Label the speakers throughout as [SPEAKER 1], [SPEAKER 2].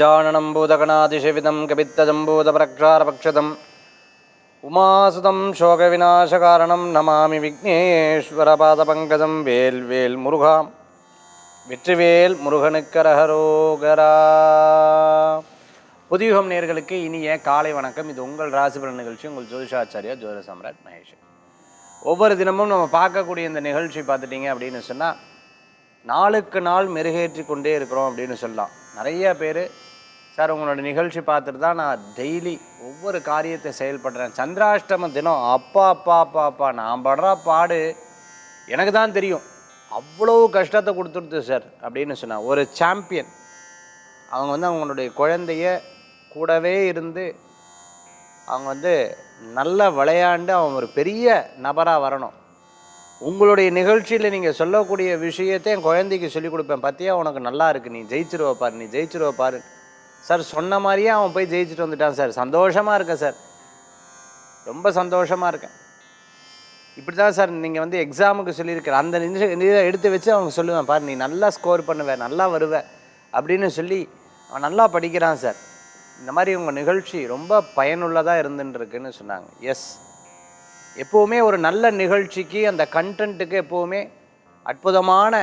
[SPEAKER 1] गजाननं भूतगणातिशविदं कपित्तजम्बूतप्रक्षारपक्षदम् उमासुतं शोकविनाशकारणं नमामि विघ्नेश्वरपादपङ्कजं வேல் வேல் முருகா வெற்றிவேல் முருகனுக்கரகரோகரா புதியுகம் நேர்களுக்கு இனிய காலை வணக்கம் இது உங்கள் ராசிபலன் நிகழ்ச்சி உங்கள் ஜோதிஷாச்சாரியா ஜோதிட சம்ராட் மகேஷ் ஒவ்வொரு தினமும் நம்ம பார்க்கக்கூடிய இந்த நிகழ்ச்சி பார்த்துட்டீங்க அப்படின்னு சொன்னால் நாளுக்கு நாள் மெருகேற்றி கொண்டே இருக்கிறோம் அப்படின்னு சொல்லலாம் நிறைய பேர் சார் உங்களோட நிகழ்ச்சி பார்த்துட்டு தான் நான் டெய்லி ஒவ்வொரு காரியத்தை செயல்படுறேன். சந்திராஷ்டம தினம் அப்பா அப்பா அப்பா அப்பா நான் படுற பாடு எனக்கு தான் தெரியும். அவ்வளோ கஷ்டத்தை கொடுத்துருது சார் அப்படின்னு சொன்னான் ஒரு சாம்பியன் அவங்க வந்து அவங்களுடைய குழந்தைய கூடவே இருந்து அவங்க வந்து நல்லா விளையாண்டு அவங்க ஒரு பெரிய நபராக வரணும். உங்களுடைய நிகழ்ச்சியில் நீங்கள் சொல்லக்கூடிய விஷயத்தை என் குழந்தைக்கு சொல்லிக் கொடுப்பேன். பார்த்தியா உனக்கு நல்லா இருக்குது நீ ஜெயிச்சிருவ பாரு நீ ஜெயிச்சிருவ பாரு சார் சொன்ன மாதிரியே அவன் போய் ஜெயிச்சுட்டு வந்துட்டான் சார். சந்தோஷமாக இருக்கேன் சார். ரொம்ப சந்தோஷமாக இருக்கேன். இப்படி தான் சார் நீங்கள் வந்து எக்ஸாமுக்கு சொல்லியிருக்கிற அந்த நிமிஷம் இதை எடுத்து வச்சு அவங்க சொல்லுவேன். பாரு நீ நல்லா ஸ்கோர் பண்ணுவ நல்லா வருவ அப்படின்னு சொல்லி அவன் நல்லா படிக்கிறான் சார். இந்த மாதிரி உங்கள் நிகழ்ச்சி ரொம்ப பயனுள்ளதாக இருந்துட்டுருக்குன்னு சொன்னாங்க. எஸ் எப்போவுமே ஒரு நல்ல நிகழ்ச்சிக்கு அந்த கண்டென்ட்டுக்கு எப்போவுமே அற்புதமான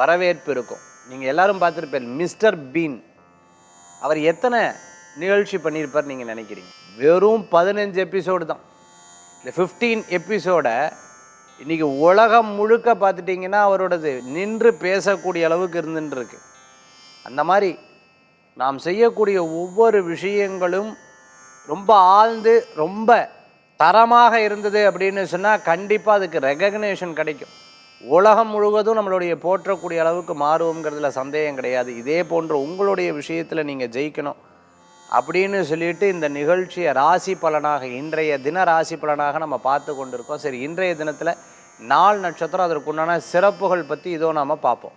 [SPEAKER 1] வரவேற்பு இருக்கும். நீங்கள் எல்லோரும் பார்த்துருப்பேன் மிஸ்டர் பீன். அவர் எத்தனை நிகழ்ச்சி பண்ணியிருப்பார் நீங்கள் நினைக்கிறீங்க? வெறும் பதினஞ்சு எபிசோடு தான். இந்த ஃபிஃப்டீன் எபிசோடை இன்றைக்கி உலகம் முழுக்க பார்த்துட்டிங்கன்னா அவரோடது நின்று பேசக்கூடிய அளவுக்கு இருந்துட்டுருக்கு. அந்த மாதிரி நாம் செய்யக்கூடிய ஒவ்வொரு விஷயங்களும் ரொம்ப ஆழ்ந்து ரொம்ப தரமாக இருந்தது அப்படின்னு சொன்னால் கண்டிப்பாக அதுக்கு ரெகக்னேஷன் கிடைக்கும். உலகம் முழுவதும் நம்மளுடைய போற்றக்கூடிய அளவுக்கு மாறுவோங்கிறதுல சந்தேகம் கிடையாது. இதே போன்ற உங்களுடைய விஷயத்தில் நீங்கள் ஜெயிக்கணும் அப்படின்னு சொல்லிட்டு இந்த நிகழ்ச்சியை ராசி பலனாக இன்றைய தின ராசி பலனாக நம்ம பார்த்து கொண்டிருக்கோம். சரி இன்றைய தினத்தில் நாள் நட்சத்திரம் அதற்குண்டான சிறப்புகள் பற்றி இதோ நாம் பார்ப்போம்.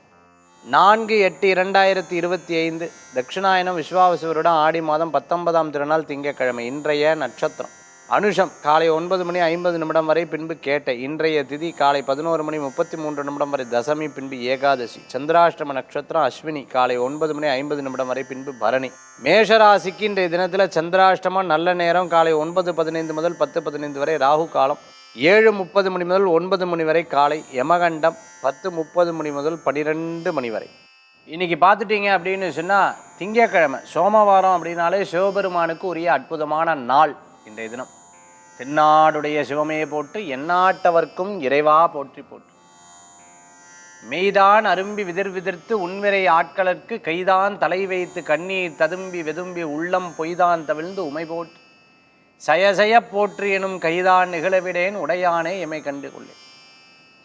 [SPEAKER 1] நான்கு எட்டு இரண்டாயிரத்தி இருபத்தி ஐந்து தட்சிணாயனம் விஸ்வாவசுவருடன் ஆடி மாதம் பத்தொன்பதாம் திருநாள் திங்கக்கிழமை இன்றைய நட்சத்திரம். அனுஷம் காலை ஒன்பது மணி ஐம்பது நிமிடம் வரை பின்பு கேட்ட. இன்றைய திதி காலை பதினோரு மணி முப்பத்தி மூன்று நிமிடம் வரை தசமி பின்பு ஏகாதசி. சந்திராஷ்டம நட்சத்திரம் அஸ்வினி காலை ஒன்பது மணி ஐம்பது நிமிடம் வரை பின்பு பரணி. மேஷராசிக்கு இன்றைய தினத்தில் சந்திராஷ்டமம் நல்ல நேரம் காலை ஒன்பது பதினைந்து முதல் பத்து பதினைந்து வரை ராகு காலம் ஏழு முப்பது மணி முதல் ஒன்பது மணி வரை காலை யமகண்டம் பத்து முப்பது மணி முதல் பனிரெண்டு மணி வரை. இன்னைக்கு பார்த்துட்டீங்க அப்படின்னு சொன்னால் திங்கக்கிழமை சோமவாரம் அப்படின்னாலே சிவபெருமானுக்கு உரிய அற்புதமான நாள். இன்றைய தினம். தென்னாடுடைய சிவமே போட்டு எந்நாட்டவர்க்கும் இறைவா போற்றி போற்று. மெய்தான் அரும்பி விதிர் விதிர்த்து உண்விரை ஆட்களற்கு கைதான் தலை வைத்து கண்ணீர் ததும்பி வெதும்பி உள்ளம் பொய்தான் தவிழ்ந்து உமை போற்று. சயசய போற்று எனும் கைதான் நிகழவிடேன் உடையானே எமை கண்டு கொள்ளேன்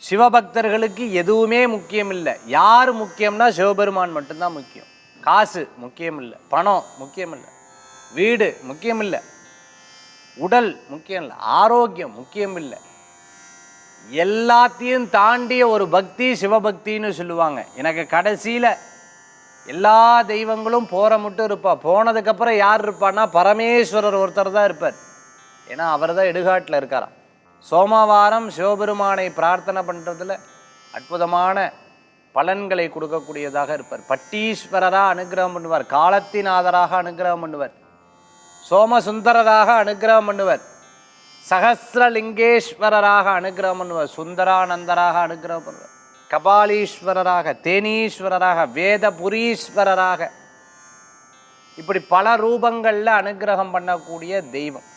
[SPEAKER 1] சிவபக்தர்களுக்கு எதுவுமே முக்கியம் இல்லை யார் முக்கியம்னா சிவபெருமான் மட்டும்தான் முக்கியம். காசு முக்கியம் இல்லை பணம் முக்கியம் இல்லை வீடு முக்கியம் இல்லை உடல் முக்கியம் இல்லை ஆரோக்கியம் முக்கியம் இல்லை. எல்லாத்தையும் தாண்டிய ஒரு பக்தி சிவபக்தின்னு சொல்லுவாங்க. எனக்கு கடைசியில் எல்லா தெய்வங்களும் போகிற மட்டும் இருப்பா. போனதுக்கப்புறம் யார் இருப்பான்னா பரமேஸ்வரர் ஒருத்தர் தான் இருப்பார். ஏன்னா அவர் தான் இடுகாட்டில் இருக்காராம். சோமவாரம் சிவபெருமானை பிரார்த்தனை பண்ணுறதுல அற்புதமான பலன்களை கொடுக்கக்கூடியதாக இருப்பார். பட்டீஸ்வரராக அனுகிரகம் பண்ணுவார். காலத்தின் ஆதராக அனுகிரகம் பண்ணுவார். சோமசுந்தரராக அனுகிரகம் பண்ணுவர். சகசிரலிங்கேஸ்வரராக அனுகிரகம் பண்ணுவர். சுந்தரானந்தராக அனுகிரகம் பண்ணுவர். கபாலீஸ்வரராக தேனீஸ்வரராக வேதபுரீஸ்வரராக. இப்படி பல ரூபங்களில் அனுகிரகம் பண்ணக்கூடிய தெய்வம்.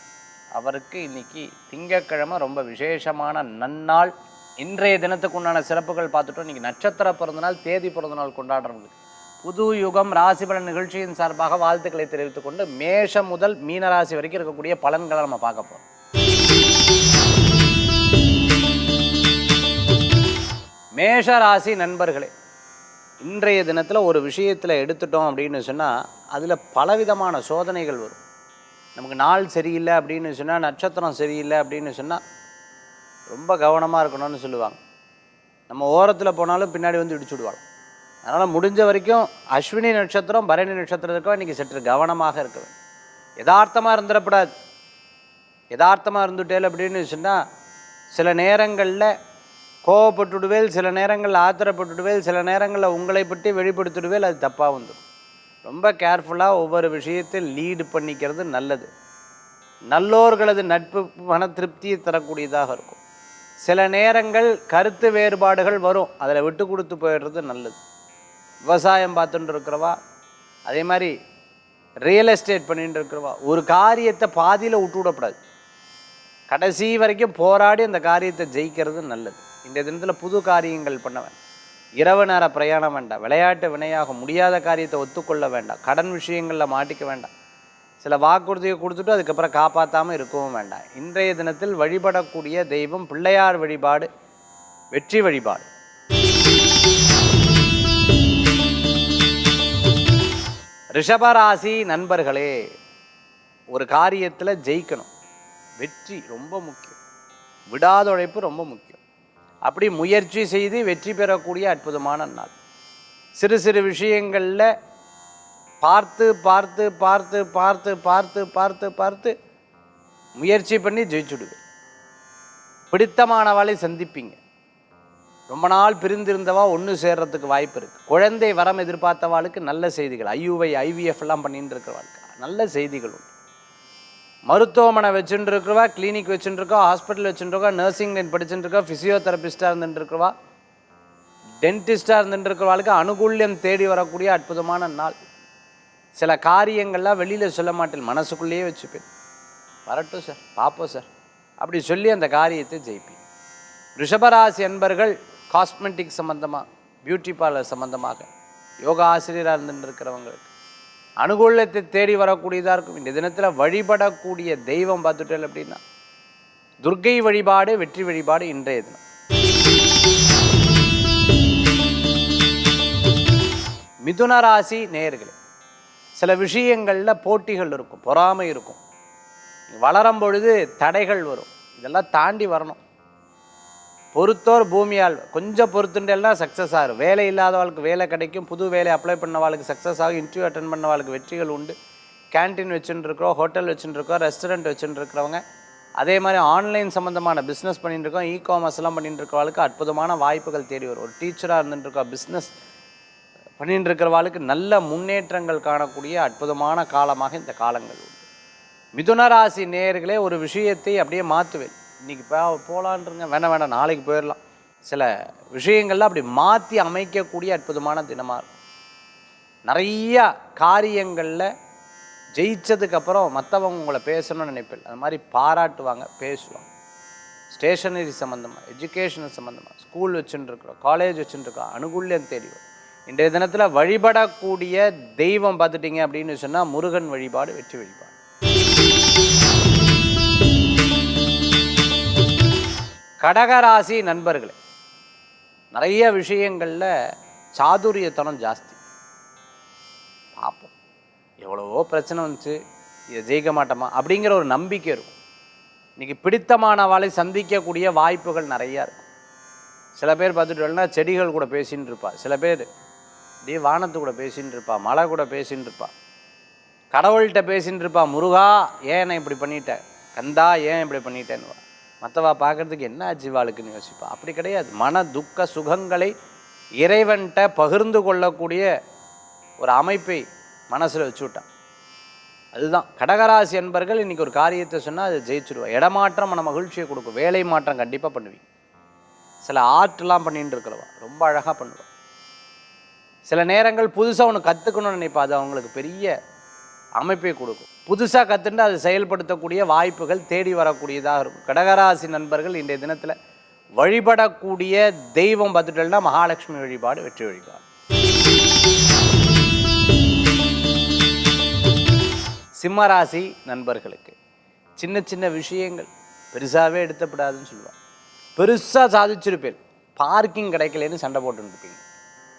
[SPEAKER 1] அவருக்கு இன்னைக்கு திங்கக்கிழமை ரொம்ப விசேஷமான நன்னாள். இன்றைய தினத்துக்கு உண்டான சிறப்புகள் பார்த்துட்டோம். இன்னைக்கு நட்சத்திர பிறந்தநாள் தேதி பிறந்தநாள் கொண்டாடுறவங்களுக்கு. புது யுகம் ராசிபலன் நிகழ்ச்சியின் சார்பாக வாழ்த்துக்களை தெரிவித்துக் கொண்டு மேஷம் முதல் மீனராசி வரைக்கும் இருக்கக்கூடிய பலன்களை நம்ம பார்க்க போறோம். மேஷ ராசி நண்பர்களே இன்றைய தினத்தில் ஒரு விஷயத்தில் எடுத்துட்டோம் அப்படின்னு சொன்னால் அதில் பலவிதமான சோதனைகள் வரும். நமக்கு நாள் சரியில்லை அப்படின்னு சொன்னால் நட்சத்திரம் சரியில்லை அப்படின்னு சொன்னால் ரொம்ப கவனமாக இருக்கணும்னு சொல்லுவாங்க. நம்ம ஓரத்தில் போனாலும் பின்னாடி வந்து இடிச்சுடுவாங்க அதனால் முடிஞ்ச வரைக்கும் அஸ்வினி நட்சத்திரம் பரணி நட்சத்திரத்துக்கும் இன்றைக்கி சற்று கவனமாக இருக்குது யதார்த்தமாக இருந்துடக்கூடாது. யதார்த்தமாக இருந்துட்டேல் அப்படின்னு சொன்னால் சில நேரங்களில் கோவப்பட்டுடுவேல் சில நேரங்களில் ஆத்திரப்பட்டுடுவேல் சில நேரங்களில் உங்களை பற்றி வெளிப்படுத்திடுவேல் அது தப்பாக வந்துடும். ரொம்ப கேர்ஃபுல்லாக ஒவ்வொரு விஷயத்தையும் லீடு பண்ணிக்கிறது நல்லது. நல்லோர்களது நட்பு மன திருப்தியை தரக்கூடியதாக இருக்கும். சில நேரங்கள் கருத்து வேறுபாடுகள் வரும். அதில் விட்டு கொடுத்து போயிடுறது நல்லது. விவசாயம் பார்த்துட்டு இருக்கிறவா அதே மாதிரி ரியல் எஸ்டேட் பண்ணிட்டு இருக்கிறவா ஒரு காரியத்தை பாதியில் விட்டு விடக்கூடாது. கடைசி வரைக்கும் போராடி அந்த காரியத்தை ஜெயிக்கிறது நல்லது. இந்த தினத்தில் புது காரியங்கள் பண்ண வேண்டாம் இரவு நேர பிரயாணம் வேண்டாம். விளையாட்டு வினையாக முடியாத காரியத்தை ஒத்துக்கொள்ள வேண்டாம். கடன் விஷயங்களில் மாட்டிக்க வேண்டாம். சில வாக்குறுதியை கொடுத்துட்டு அதுக்கப்புறம் காப்பாற்றாமல் இருக்கவும் வேண்டாம். இன்றைய தினத்தில் வழிபடக்கூடிய தெய்வம் பிள்ளையார் வழிபாடு வெற்றி வழிபாடு. ரிஷபராசி நண்பர்களே ஒரு காரியத்தில் ஜெயிக்கணும். வெற்றி ரொம்ப முக்கியம். விடாத உழைப்பு ரொம்ப முக்கியம். அப்படி முயற்சி செய்து வெற்றி பெறக்கூடிய அற்புதமான நாள். சிறு சிறு விஷயங்களில் பார்த்து பார்த்து பார்த்து பார்த்து பார்த்து பார்த்து பார்த்து முயற்சி பண்ணி ஜெயிச்சுடுவேன். பிடித்தமானவாளை சந்திப்பீங்க. ரொம்ப நாள் பிரிந்திருந்தவா ஒன்று சேர்றதுக்கு வாய்ப்பு இருக்குது குழந்தை வரம் எதிர்பார்த்தவாளுக்கு நல்ல செய்திகள். ஐயுவை ஐவிஎஃப் எல்லாம் பண்ணிட்டு இருக்கிறவாளுக்கு நல்ல செய்திகள் உண்டு. மருத்துவமனை வச்சுட்டு இருக்கிறவா கிளினிக் வச்சுட்டு இருக்கா ஹாஸ்பிட்டல் வச்சுட்டு இருக்கா நர்சிங் லைன் படிச்சுட்டு இருக்கா ஃபிசியோதெரபிஸ்டாக இருந்துட்டு இருக்கிறவா டென்டிஸ்டாக இருந்துட்டு இருக்கிறவாளுக்கு அனுகூல்யம் தேடி வரக்கூடிய அற்புதமான நாள். சில காரியங்கள்லாம் வெளியில் சொல்ல மாட்டேன். மனசுக்குள்ளேயே வச்சுப்பேன். வரட்டும் சார் பார்ப்போம் சார். அப்படி சொல்லி அந்த காரியத்தை ஜெயிப்பேன். ரிஷபராசி என்பர்கள் காஸ்மெட்டிக் சம்மந்தமாக பியூட்டி பார்லர் சம்மந்தமாக யோகா ஆசிரியராக இருந்துட்டு இருக்கிறவங்களுக்கு அனுகூலத்தை தேடி வரக்கூடியதாக இருக்கும். இந்த தினத்தில் வழிபடக்கூடிய தெய்வம் பார்த்துட்டேன் அப்படின்னா துர்க்கை வழிபாடு வெற்றி வழிபாடு இன்றைய தினம். மிதுன ராசி நேயர்களே சில விஷயங்களில் போட்டிகள் இருக்கும் பொறாமை இருக்கும். வளரும் பொழுது தடைகள் வரும். இதெல்லாம் தாண்டி வரணும். பொறுத்தோர் பூமியால் கொஞ்சம் பொறுத்துண்டெல்லாம் சக்ஸஸ் ஆகும். வேலை இல்லாதவளுக்கு வேலை கிடைக்கும். புது வேலை அப்ளை பண்ணவாளுக்கு சக்ஸஸ் ஆகும். இன்டர்வியூ அட்டன் பண்ணவாளுக்கு வெற்றிகள் உண்டு. கேன்டீன் வச்சுட்டுருக்கிறோம் ஹோட்டல் வச்சுட்டுருக்கோம் ரெஸ்டாரண்ட் வச்சுட்டுருக்கிறவங்க அதே மாதிரி ஆன்லைன் சம்மந்தமான பிஸ்னஸ் பண்ணிட்டு இருக்கோம் இ காமர்ஸ்லாம் பண்ணிட்டு இருக்கிறவளுக்கு அற்புதமான வாய்ப்புகள் தேடி வரும். ஒரு டீச்சராக இருந்துட்டுருக்கோம் பிஸ்னஸ் பண்ணிட்டு இருக்கிறவாளுக்கு நல்ல முன்னேற்றங்கள் காணக்கூடிய அற்புதமான காலமாக இந்த காலங்கள் உண்டு. மிதுன ராசி நேயர்களே ஒரு விஷயத்தை அப்படியே மாற்றுவேன் இன்றைக்கி போ போகலான்றங்க வேணாம் வேணாம். நாளைக்கு போயிடலாம் சில விஷயங்கள்லாம் அப்படி மாற்றி அமைக்கக்கூடிய அற்புதமான தினமாக இருக்கும். நிறையா காரியங்களில் ஜெயிச்சதுக்கப்புறம் மற்றவங்க உங்களை பேசணும்னு நினைப்பேன். அது மாதிரி பாராட்டுவாங்க பேசுவாங்க. ஸ்டேஷனரி சம்மந்தமாக எஜுகேஷன் சம்மந்தமாக ஸ்கூல் வச்சுட்டுருக்குறோம் காலேஜ் வச்சுட்டுருக்கோம் அனுகூல்யம் தெரியும் இன்றைய தினத்தில் வழிபடக்கூடிய தெய்வம் பார்த்துட்டிங்க அப்படின்னு சொன்னால் முருகன் வழிபாடு வெற்றி வழிபாடு. கடகராசி நண்பர்களே நிறைய விஷயங்களில் சாதுரியத்தனம் ஜாஸ்தி. பார்ப்போம் எவ்வளவோ பிரச்சனை வந்துச்சு இதை ஜெயிக்க மாட்டோமா அப்படிங்கிற ஒரு நம்பிக்கை இருக்கும். இன்றைக்கி பிடித்தமானவாளை சந்திக்கக்கூடிய வாய்ப்புகள் நிறையா இருக்கும். சில பேர் பார்த்துட்டோம்னா செடிகள் கூட பேசின்னு இருப்பா சில பேர் டே வானத்து கூட பேசின்னு இருப்பா மழை கூட பேசின்னு இருப்பா. கடவுள்கிட்ட பேசின்னு இருப்பா முருகா ஏன் நான் இப்படி பண்ணிட்டேன் கந்தா ஏன் இப்படி பண்ணிட்டேன்னு மற்றவா பார்க்கறதுக்கு என்ன ஆச்சு வாழ்க்குன்னு யோசிப்பா? அப்படி கிடையாது. மன துக்க சுகங்களை இறைவன்கிட்ட பகிர்ந்து கொள்ளக்கூடிய ஒரு அமைப்பை மனசில் வச்சு விட்டான் அதுதான். கடகராசி என்பர்கள் இன்றைக்கி ஒரு காரியத்தை சொன்னால் அதை ஜெயிச்சிடுவா இடமாற்றம் மன மகிழ்ச்சியை கொடுக்கும். வேலை மாற்றம் கண்டிப்பாக பண்ணுவீங்க. சில ஆர்ட்லாம் பண்ணிட்டு இருக்கிறவா. ரொம்ப அழகாக பண்ணுவாள் சில நேரங்கள் புதுசாக ஒன்று கற்றுக்கணும்னு நினைப்பா. அது அவங்களுக்கு பெரிய அமைப்பை கொடுக்கும். புதுசாக கற்றுட்டு அதை செயல்படுத்தக்கூடிய வாய்ப்புகள் தேடி வரக்கூடியதாக இருக்கும். கடகராசி நண்பர்கள் இன்றைய தினத்தில் வழிபடக்கூடிய தெய்வம் பார்த்துட்டோம்னா மகாலட்சுமி வழிபாடு வெற்றி வழிபாடு. சிம்மராசி நண்பர்களுக்கு சின்ன சின்ன விஷயங்கள் பெருசாகவே எடுத்தப்படாதுன்னு சொல்லுவாங்க. பெருசாக சாதிச்சிருப்பேன். பார்க்கிங் கிடைக்கலன்னு சண்டை போட்டுருப்பீங்க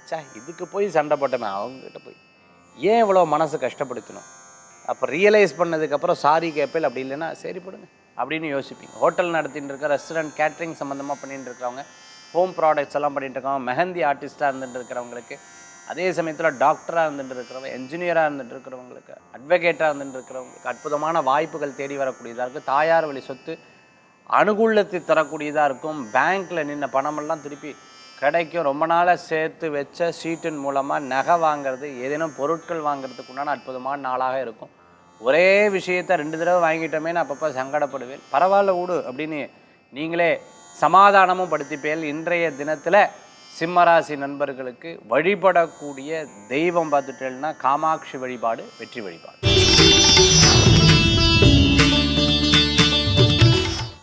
[SPEAKER 1] சா இதுக்கு போய் சண்டை போட்டோமே அவங்ககிட்ட போய். ஏன் இவ்வளோ மனசு கஷ்டப்படுத்தணும்? அப்போ ரியலைஸ் பண்ணதுக்கப்புறம் சாரி கேட்பேன் அப்படி இல்லைன்னா சரி போடுங்க. அப்படின்னு யோசிப்பீங்க. ஹோட்டல் நடத்திட்டு இருக்க ரெஸ்டாரண்ட் கேட்ரிங் சம்மந்தமாக பண்ணிட்டு இருக்கிறவங்க ஹோம் ப்ராடக்ட்ஸ் எல்லாம் பண்ணிட்டு இருக்கவங்க மெஹந்தி ஆர்டிஸ்ட்டாக இருந்துட்டு இருக்கிறவங்களுக்கு அதே சமயத்தில் டாக்டராக இருந்துட்டு இருக்கிறவங்க என்ஜினியராக இருந்துட்டு இருக்கிறவங்களுக்கு அட்வொகேட்டாக இருந்துட்டு இருக்கிறவங்களுக்கு அற்புதமான வாய்ப்புகள் தேடி வரக்கூடியதாக இருக்குது தாயார் வழி சொத்து அனுகூலத்தை தரக்கூடியதாக இருக்கும். பேங்க்கில் நின்ன பணமெல்லாம் திருப்பி கிடைக்கும் ரொம்ப நாளாக சேர்த்து வச்ச சீட்டின் மூலமாக நகை வாங்குறது ஏதேனும் பொருட்கள் வாங்குறதுக்கு உண்டான அற்புதமான நாளாக இருக்கும். ஒரே விஷயத்தை ரெண்டு தடவை வாங்கிட்டோமே நான் அப்பப்போ சங்கடப்படுவேன். பரவாயில்ல விடு அப்படின்னு நீங்களே சமாதானமும் படுத்திப்பேல் இன்றைய தினத்தில் சிம்மராசி நண்பர்களுக்கு வழிபடக்கூடிய தெய்வம் பார்த்துட்டேன்னா காமாட்சி வழிபாடு வெற்றி வழிபாடு.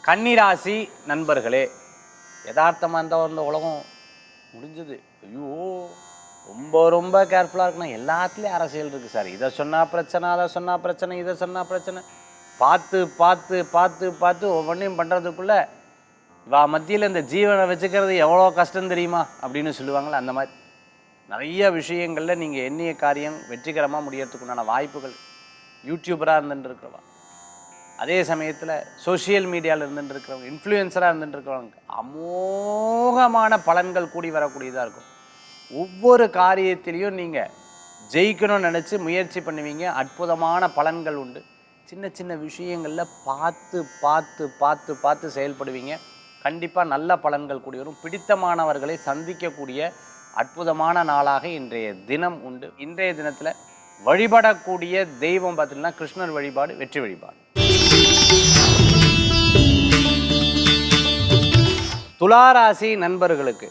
[SPEAKER 1] கன்னிராசி நண்பர்களே யதார்த்தமாக இருந்தால் இந்த உலகம் முடிஞ்சது. ஐயோ ரொம்ப ரொம்ப கேர்ஃபுல்லாக இருக்கணும். எல்லாத்துலேயும் அரசியல் இருக்குது சார் இதை சொன்னால் பிரச்சனை அதை சொன்னால் பிரச்சனை இதை சொன்னால் பிரச்சனை. பார்த்து பார்த்து பார்த்து பார்த்து ஒவ்வொன்றையும் பண்ணுறதுக்குள்ளே வா மத்தியில் இந்த ஜீவனை வச்சுக்கிறது எவ்வளோ கஷ்டம் தெரியுமா? அப்படின்னு சொல்லுவாங்கள்ல அந்த மாதிரி. நிறைய விஷயங்களில் நீங்கள் எண்ணிய காரியம் வெற்றிகரமாக முடியறதுக்கு உண்டான வாய்ப்புகள் யூடியூபராக இருந்துட்டு இருக்கிறவா. அதே சமயத்தில் சோஷியல் மீடியாவில் இருந்துட்டு இருக்கிறவங்க இன்ஃப்ளூயன்சராக இருந்துட்டு இருக்கிறவங்க அமோகமான பலன்கள் கூடி வரக்கூடியதாக இருக்கும். ஒவ்வொரு காரியத்திலையும் நீங்கள் ஜெயிக்கணும்னு நினச்சி முயற்சி பண்ணுவீங்க. அற்புதமான பலன்கள் உண்டு. சின்ன சின்ன விஷயங்களில் பார்த்து பார்த்து பார்த்து பார்த்து செயல்படுவீங்க. கண்டிப்பாக நல்ல பலன்கள் கூடி வரும். பிடித்தமானவர்களை சந்திக்கக்கூடிய அற்புதமான நாளாக இன்றைய தினம் உண்டு. இன்றைய தினத்தில் வழிபடக்கூடிய தெய்வம் பார்த்தீங்கன்னா கிருஷ்ணர் வழிபாடு வெற்றி வழிபாடு. துளாராசி நண்பர்களுக்கு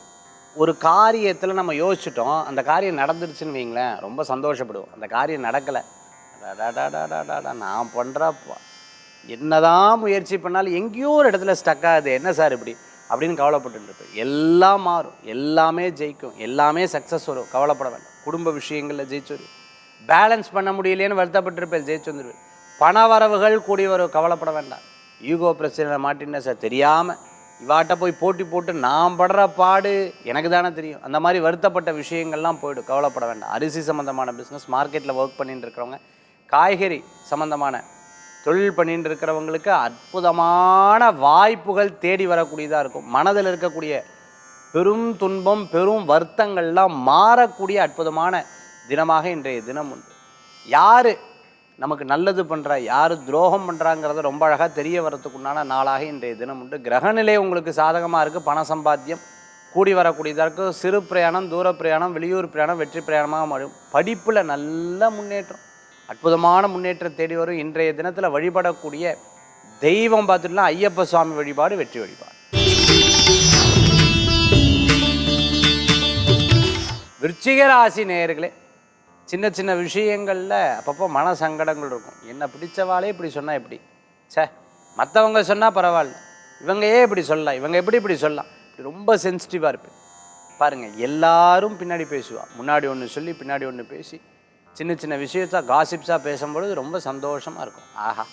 [SPEAKER 1] ஒரு காரியத்தில் நம்ம யோசிச்சிட்டோம் அந்த காரியம் நடந்துருச்சுன்னு வைங்களேன் ரொம்ப சந்தோஷப்படுவோம். அந்த காரியம் நடக்கலை. நான் பண்ணுறப்ப என்னதான் முயற்சி பண்ணாலும் எங்கேயோ ஒரு இடத்துல ஸ்டக் ஆகுது என்ன சார் இப்படி அப்படின்னு கவலைப்பட்டு இருப்பேன். எல்லாம் மாறும். எல்லாமே ஜெயிக்கும். எல்லாமே சக்ஸஸ் வரும். கவலைப்பட வேண்டாம். குடும்ப விஷயங்களில் ஜெயிச்சு பேலன்ஸ் பண்ண முடியலையேன்னு வருத்தப்பட்டிருப்பேன் ஜெயிச்சு வந்துடுவேன் பண வரவுகள் கூடி வரும். கவலைப்பட வேண்டாம். ஈகோ பிரச்சனை மாட்டின சார் தெரியாமல் இவாட்ட போய் போட்டி போட்டு நான் படுற பாடு எனக்கு தானே தெரியும். அந்த மாதிரி வருத்தப்பட்ட விஷயங்கள்லாம் போயிடும். கவலைப்பட வேண்டாம். அரிசி சம்மந்தமான பிஸ்னஸ் மார்க்கெட்டில் ஒர்க் பண்ணிட்டு இருக்கிறவங்க காய்கறி சம்மந்தமான தொழில் பண்ணிட்டு இருக்கிறவங்களுக்கு அற்புதமான வாய்ப்புகள் தேடி வரக்கூடியதாக இருக்கும். மனதில் இருக்கக்கூடிய பெரும் துன்பம் பெரும் வருத்தங்கள்லாம் மாறக்கூடிய அற்புதமான தினமாக இன்றைய தினம் உண்டு. யார் நமக்கு நல்லது பண்ணுறா யார் துரோகம் பண்ணுறாங்கிறத ரொம்ப அழகாக தெரிய வரத்துக்கு உண்டான நாளாக இன்றைய தினம் உண்டு. கிரகநிலை உங்களுக்கு சாதகமாக இருக்குது பண சம்பாத்தியம் கூடி வரக்கூடியதாக இருக்கும் சிறு பிரயாணம் தூர பிரயாணம் வெளியூர் பிரயாணம் வெற்றி பிரயாணமாக மாறும். படிப்பில் நல்ல முன்னேற்றம் அற்புதமான முன்னேற்றம் தேடி வரும். இன்றைய தினத்தில் வழிபடக்கூடிய தெய்வம் பார்த்துட்டுனா ஐயப்ப சுவாமி வழிபாடு வெற்றி வழிபாடு. விருச்சிக ராசி நேயர்களே சின்ன சின்ன விஷயங்களில் அப்பப்போ மன சங்கடங்கள் இருக்கும். என்னை பிடிச்சவாளே இப்படி சொன்னால் எப்படி? ச்சே மற்றவங்க சொன்னால் பரவாயில்ல. இவங்க ஏன் இப்படி சொல்லலாம். இவங்க எப்படி இப்படி சொல்லலாம்? இப்படி ரொம்ப சென்சிட்டிவாக இருப்பேன். பாருங்கள் எல்லாரும் பின்னாடி பேசுவாள் முன்னாடி ஒன்று சொல்லி பின்னாடி ஒன்று பேசி சின்ன சின்ன விஷயத்தாக காசிப்ஸாக பேசும்பொழுது ரொம்ப சந்தோஷமாக இருக்கும். ஆஹா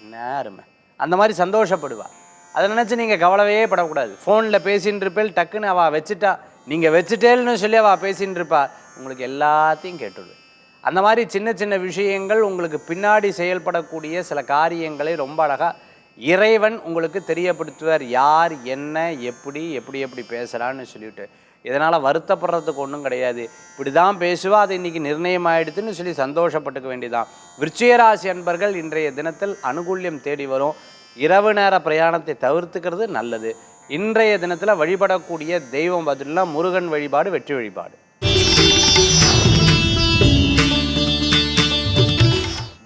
[SPEAKER 1] என்ன அருமை. அந்த மாதிரி சந்தோஷப்படுவாள் அதை நினச்சி நீங்கள் கவலையே படக்கூடாது. ஃபோனில் பேசின்னு இருப்பேல் டக்குன்னு அவள் வச்சுட்டா நீங்கள் வச்சுட்டேல்னு சொல்லி அவள் பேசின்னு இருப்பா. உங்களுக்கு எல்லாத்தையும் கேட்டுடுவேன் அந்த மாதிரி சின்ன சின்ன விஷயங்கள் உங்களுக்கு பின்னாடி செயல்படக்கூடிய சில காரியங்களை ரொம்ப அழகாக இறைவன் உங்களுக்கு தெரியப்படுத்துவார். யார் என்ன எப்படி எப்படி எப்படி பேசுகிறான்னு சொல்லிவிட்டு இதனால் வருத்தப்படுறதுக்கு ஒன்றும் கிடையாது. இப்படி தான் பேசுவா அது இன்றைக்கி நிர்ணயம் ஆகிடுதுன்னு சொல்லி சந்தோஷப்பட்டுக்க வேண்டியதான் விருச்சிகராசி அன்பர்கள் இன்றைய தினத்தில் அனுகூல்யம் தேடி வரும். இரவு நேர பிரயாணத்தை தவிர்த்துக்கிறது நல்லது. இன்றைய தினத்தில் வழிபடக்கூடிய தெய்வம் பார்த்தீங்கன்னா முருகன் வழிபாடு வெற்றி வழிபாடு.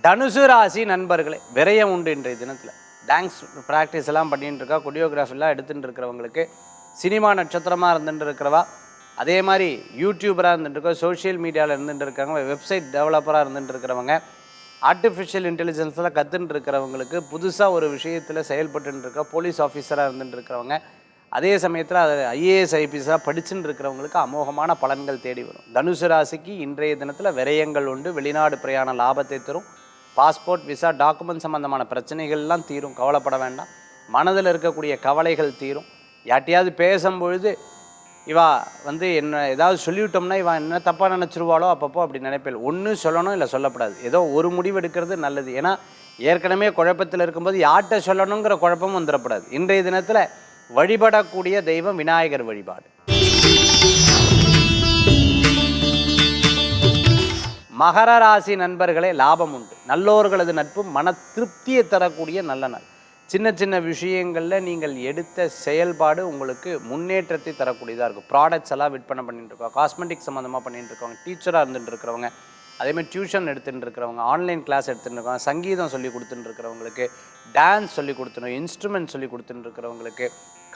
[SPEAKER 1] தனுசு ராசி நண்பர்களே விரயம் உண்டு இன்றைய தினத்தில். டான்ஸ் ப்ராக்டிஸ் எல்லாம் பண்ணிட்டு இருக்கா கொடியோகிராஃபிலாம் எடுத்துகிட்டு இருக்கிறவங்களுக்கு சினிமா நட்சத்திரமாக இருந்துட்டு இருக்கிறவா அதே மாதிரி யூடியூபராக இருந்துட்டு இருக்கோம் சோஷியல் மீடியாவில் இருந்துட்டு இருக்காங்க வெப்சைட் டெவலப்பராக இருந்துட்டு இருக்கிறவங்க ஆர்டிஃபிஷியல் இன்டெலிஜென்ஸில் கற்றுட்டு இருக்கிறவங்களுக்கு புதுசாக ஒரு விஷயத்தில் செயல்பட்டு இருக்க போலீஸ் ஆஃபீஸராக இருந்துட்டு இருக்கிறவங்க அதே சமயத்தில் அது ஐஏஎஸ் ஐபிஎஸ்ஸாக படிச்சுட்டு இருக்கிறவங்களுக்கு அமோகமான பலன்கள் தேடி வரும். தனுசு ராசிக்கு இன்றைய தினத்தில் விரயங்கள் உண்டு வெளிநாடு பிரயாண லாபத்தை தரும் பாஸ்போர்ட் விசா டாக்குமெண்ட் சம்மந்தமான பிரச்சனைகள்லாம் தீரும். கவலைப்பட வேண்டாம். மனதில் இருக்கக்கூடிய கவலைகள் தீரும். யார்ட்டையாவது பேசும்பொழுது இவா வந்து என்ன ஏதாவது சொல்லிவிட்டோம்னா இவன் என்ன தப்பாக நினச்சிருவாளோ அப்பப்போ அப்படி நினைப்பேன் ஒன்று சொல்லணும் இல்லை சொல்லப்படாது. ஏதோ ஒரு முடிவு எடுக்கிறது நல்லது. ஏன்னா ஏற்கனவே குழப்பத்தில் இருக்கும்போது யார்கிட்ட சொல்லணுங்கிற குழப்பமும் வந்துடப்படாது. இன்றைய தினத்தில் வழிபடக்கூடிய தெய்வம் விநாயகர் வழிபாடு. மகர ராசி நண்பர்களே லாபம் உண்டு. நல்லோர்களது நட்பு மன திருப்தியை தரக்கூடிய நல்ல நாள். சின்ன சின்ன விஷயங்களில் நீங்கள் எடுத்த செயல்பாடு உங்களுக்கு முன்னேற்றத்தை தரக்கூடியதாக இருக்கும். ப்ராடக்ட்ஸ் எல்லாம் விற்பனை பண்ணிட்டு இருக்கோம். காஸ்மெட்டிக் சம்மந்தமாக பண்ணிட்டு இருக்கவங்க டீச்சராக இருந்துட்டு இருக்கிறவங்க அதேமாதிரி டியூஷன் எடுத்துகிட்டு இருக்கிறவங்க ஆன்லைன் கிளாஸ் எடுத்துகிட்டு இருக்கவங்க சங்கீதம் சொல்லி கொடுத்துட்டு இருக்கிறவங்களுக்கு டான்ஸ் சொல்லி கொடுத்துணும் இன்ஸ்ட்ருமெண்ட் சொல்லி கொடுத்துட்டு இருக்கிறவங்களுக்கு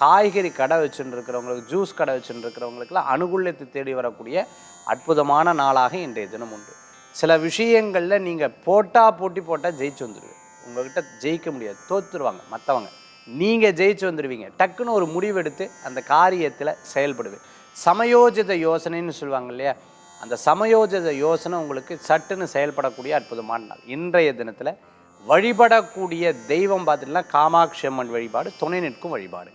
[SPEAKER 1] காய்கறி கடை வச்சுட்டு இருக்கிறவங்களுக்கு ஜூஸ் கடை வச்சுட்டு இருக்கிறவங்களுக்குலாம் அனுகூலத்தை தேடி வரக்கூடிய அற்புதமான நாளாக இன்றைய தினம் உண்டு. சில விஷயங்களில் நீங்கள் போட்டா போட்டி போட்டால் ஜெயிச்சு வந்துடுவீங்க உங்ககிட்ட ஜெயிக்க முடியாது. தோத்துருவாங்க மற்றவங்க நீங்கள் ஜெயிச்சு வந்துடுவீங்க டக்குன்னு ஒரு முடிவெடுத்து அந்த காரியத்தில் செயல்படுவேன் சமயோஜித யோசனைன்னு சொல்லுவாங்க இல்லையா? அந்த சமயோஜித யோசனை உங்களுக்கு சட்டுன்னு செயல்படக்கூடிய அற்புதமான நாள். இன்றைய தினத்தில் வழிபடக்கூடிய தெய்வம் பார்த்துட்டுனா காமாட்சி அம்மன் வழிபாடு துணை நிற்கும் வழிபாடு.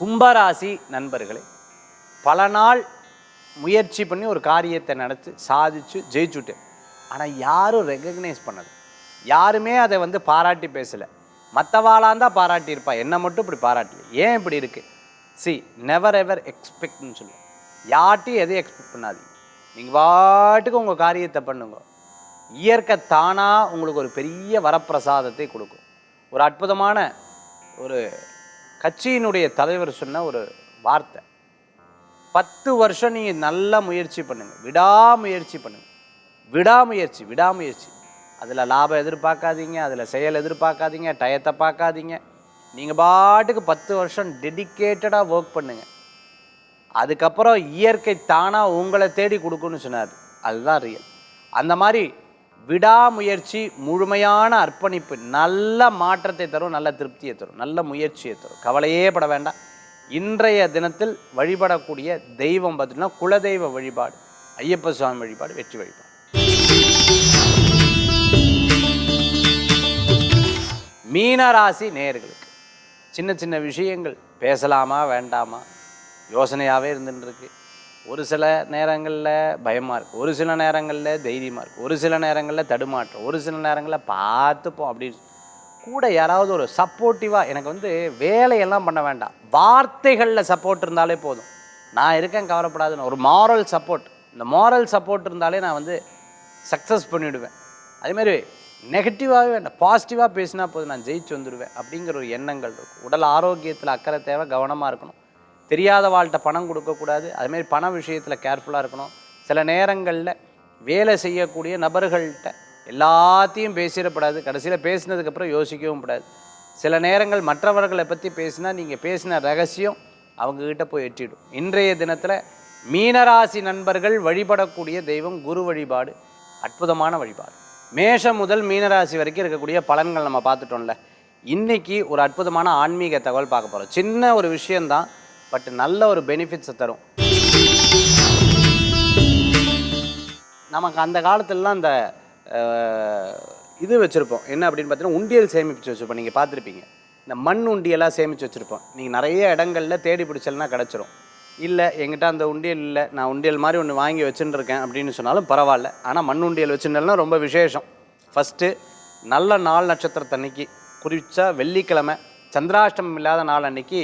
[SPEAKER 1] கும்பராசி நண்பர்களே பல நாள் முயற்சி பண்ணி ஒரு காரியத்தை நடத்தி சாதிச்சு ஜெயிச்சுட்டேன் ஆனால் யாரும் ரெகக்னைஸ் பண்ணது யாருமே அதை வந்து பாராட்டி பேசலை. மற்றவாளாந்தான் பாராட்டியிருப்பா என்னை மட்டும் இப்படி பாராட்டல. ஏன் இப்படி இருக்குது சி நெவர் எவர் எக்ஸ்பெக்ட்னு சொல்லுவோம். யார்ட்டையும் எதையும் எக்ஸ்பெக்ட் பண்ணாதீங்க. நீங்கள் பாட்டுக்கு உங்கள் காரியத்தை பண்ணுங்க. இயற்கை தானாக உங்களுக்கு ஒரு பெரிய வரப்பிரசாதத்தை கொடுக்கும். ஒரு அற்புதமான ஒரு கட்சியினுடைய தலைவர் சொன்ன ஒரு வார்த்தை. பத்து வருஷம் நீங்கள் நல்லா முயற்சி பண்ணுங்கள் விடாமுயற்சி பண்ணுங்கள் விடாமுயற்சி விடாமுயற்சி. அதில் லாபம் எதிர்பார்க்காதீங்க அதில் செயல் எதிர்பார்க்காதீங்க டயத்தை பார்க்காதீங்க. நீங்கள் பாட்டுக்கு பத்து வருஷம் டெடிக்கேட்டடாக ஒர்க் பண்ணுங்கள் அதுக்கப்புறம் இயற்கை தானாக உங்களை தேடி கொடுக்குன்னு சொன்னார். அதுதான் ரியல் அந்த மாதிரி விடாமுயற்சி முழுமையான அர்ப்பணிப்பு நல்ல மாற்றத்தை தரும் நல்ல திருப்தியை தரும் நல்ல முயற்சியை தரும். கவலையே பட வேண்டாம். இன்றைய தினத்தில் வழிபடக்கூடிய தெய்வம் பார்த்தீங்கன்னா குலதெய்வ வழிபாடு ஐயப்ப சுவாமி வழிபாடு வெற்றி வழிபாடு. மீனராசி நேயர்களுக்கு சின்ன சின்ன விஷயங்கள் பேசலாமா வேண்டாமா? யோசனையாகவே இருந்துட்டு இருக்கு ஒரு சில நேரங்களில் பயமாக இருக்குது ஒரு சில நேரங்களில் தைரியமாக இருக்குது ஒரு சில நேரங்களில் தடுமாற்றம். ஒரு சில நேரங்களில் பார்த்துப்போம் அப்படின்னு. கூட யாராவது ஒரு சப்போர்ட்டிவாக எனக்கு வந்து வேலையெல்லாம் பண்ண வேண்டாம். வார்த்தைகளில் சப்போர்ட் இருந்தாலே போதும். நான் இருக்கேன் கவலைப்படாதுன்னு. ஒரு மாரல் சப்போர்ட் இந்த மாரல் சப்போர்ட் இருந்தாலே நான் வந்து சக்ஸஸ் பண்ணிவிடுவேன் அதேமாதிரி நெகட்டிவாகவே வேண்டாம். பாசிட்டிவாக பேசினா போதும் நான் ஜெயிச்சு வந்துடுவேன் அப்படிங்கிற ஒரு எண்ணங்கள் இருக்கும். உடல் ஆரோக்கியத்தில் அக்கறை தேவை கவனமாக இருக்கணும். தெரியாத வாழ்கிட்ட பணம் கொடுக்கக்கூடாது. அதுமாரி பண விஷயத்தில் கேர்ஃபுல்லாக இருக்கணும். சில நேரங்களில் வேலை செய்யக்கூடிய நபர்கள்ட்ட எல்லாத்தையும் பேசிடப்படாது. கடைசியில் பேசினதுக்கப்புறம் யோசிக்கவும் கூடாது சில நேரங்கள் மற்றவர்களை பற்றி பேசினா நீங்கள் பேசின ரகசியம் அவங்கக்கிட்ட போய் எட்டிடும். இன்றைய தினத்தில் மீனராசி நண்பர்கள் வழிபடக்கூடிய தெய்வம் குரு வழிபாடு. அற்புதமான வழிபாடு. மேஷம் முதல் மீனராசி வரைக்கும் இருக்கக்கூடிய பலன்கள் நம்ம பார்த்துட்டோம்ல. இன்றைக்கி ஒரு அற்புதமான ஆன்மீக தகவல் பார்க்க போகிறோம் சின்ன ஒரு விஷயந்தான் பட் நல்ல ஒரு பெனிஃபிட்ஸை தரும். நமக்கு அந்த காலத்துலலாம் அந்த இது வச்சுருப்போம். என்ன அப்படின்னு பார்த்தீங்கன்னா உண்டியல் சேமித்து வச்சுருப்போம். நீங்கள் பார்த்துருப்பீங்க. இந்த மண் உண்டியெல்லாம் சேமித்து வச்சுருப்போம். நீங்கள் நிறைய இடங்களில் தேடி பிடிச்சல்னா கிடச்சிரும். இல்லை எங்கிட்ட அந்த உண்டியல் இல்லை. நான் உண்டியல் மாதிரி ஒன்று வாங்கி வச்சுருக்கேன் அப்படின்னு சொன்னாலும் பரவாயில்ல. ஆனால் மண் உண்டியல் வச்சுருந்தாலும் ரொம்ப விசேஷம். ஃபஸ்ட்டு நல்ல நாள் நட்சத்திரத்தன்னைக்கு குறிச்சா வெள்ளிக்கிழமை சந்திராஷ்டமம் இல்லாத நாள் அன்னைக்கு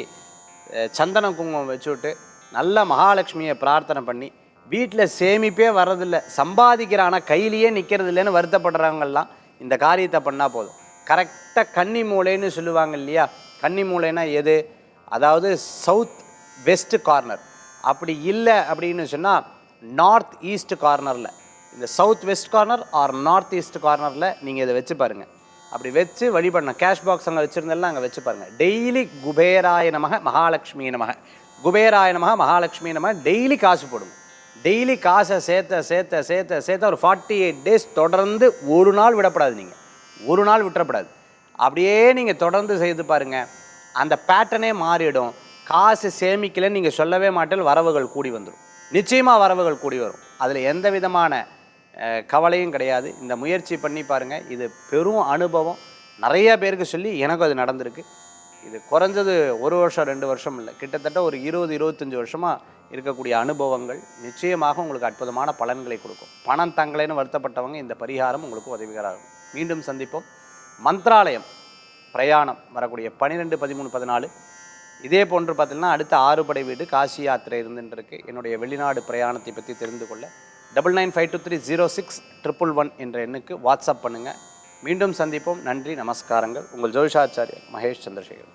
[SPEAKER 1] சந்தன குங்குமம் வச்சுவிட்டு நல்ல மகாலட்சுமியை பிரார்த்தனை பண்ணி வீட்டில் சேமிப்பே வர்றதில்ல. சம்பாதிக்கிற ஆனால் கையிலேயே நிற்கிறது இல்லைன்னு வருத்தப்படுறவங்கெல்லாம் இந்த காரியத்தை பண்ணால் போதும். கரெக்டாக கன்னி மூலைன்னு சொல்லுவாங்க இல்லையா? கன்னி மூலைனா எது? அதாவது சவுத் வெஸ்ட் கார்னர் அப்படி இல்லை அப்படின்னு சொன்னால் நார்த் ஈஸ்ட் கார்னரில் இந்த south west corner or north east கார்னரில் நீங்கள் இதை வச்சு பாருங்கள் அப்படி வச்சு வழிபடணும் கேஷ் பாக்ஸ் அங்கே வச்சுருந்தெல்லாம் அங்கே வச்சு பாருங்கள் டெய்லி குபேராய நமக மகாலட்சுமி நமக. குபேராய நமக மகாலட்சுமி நமக டெய்லி காசு போடுங்க. டெய்லி காசை சேர்த்த சேர்த்த சேர்த்த சேர்த்த ஒரு ஃபார்ட்டி எயிட் டேஸ் தொடர்ந்து ஒரு நாள் விடப்படாது நீங்கள் ஒரு நாள் விட்டுறப்படாது. அப்படியே நீங்கள் தொடர்ந்து செய்து பாருங்க. அந்த பேட்டர்னே மாறிடும். காசு சேமிக்கலைன்னு நீங்கள் சொல்லவே மாட்டேன் வரவுகள் கூடி வந்துடும் நிச்சயமாக வரவுகள் கூடி வரும். அதில் எந்த விதமான கவலையும் கிடையாது. இந்த முயற்சி பண்ணி பாருங்கள் இது பெரும் அனுபவம். நிறைய பேருக்கு சொல்லி எனக்கும் அது நடந்திருக்கு. இது குறைஞ்சது ஒரு வருஷம் ரெண்டு வருஷம் இல்லை. கிட்டத்தட்ட ஒரு இருபது இருபத்தஞ்சி வருஷமாக இருக்கக்கூடிய அனுபவங்கள் நிச்சயமாக உங்களுக்கு அற்புதமான பலன்களை கொடுக்கும். பணம் தங்களேன்னு வருத்தப்பட்டவங்க இந்த பரிகாரம் உங்களுக்கு உதவிகராக இருக்கும் மீண்டும் சந்திப்போம். மந்த்ராலயம் பிரயாணம் வரக்கூடிய பன்னிரெண்டு பதிமூணு பதினாலு. இதே போன்று பார்த்தீங்கன்னா அடுத்த ஆறு படை வீடு காசி யாத்திரை இருந்துருக்கு என்னுடைய வெளிநாடு பிரயாணத்தை பற்றி தெரிந்து கொள்ள double nine five two three zero six triple one என்ற எண்ணுக்கு வாட்ஸ்அப் பண்ணுங்கள் மீண்டும் சந்திப்போம். நன்றி நமஸ்காரங்கள். உங்கள் ஜோதிஷாச்சாரியர் மகேஷ் சந்திரசேகர்.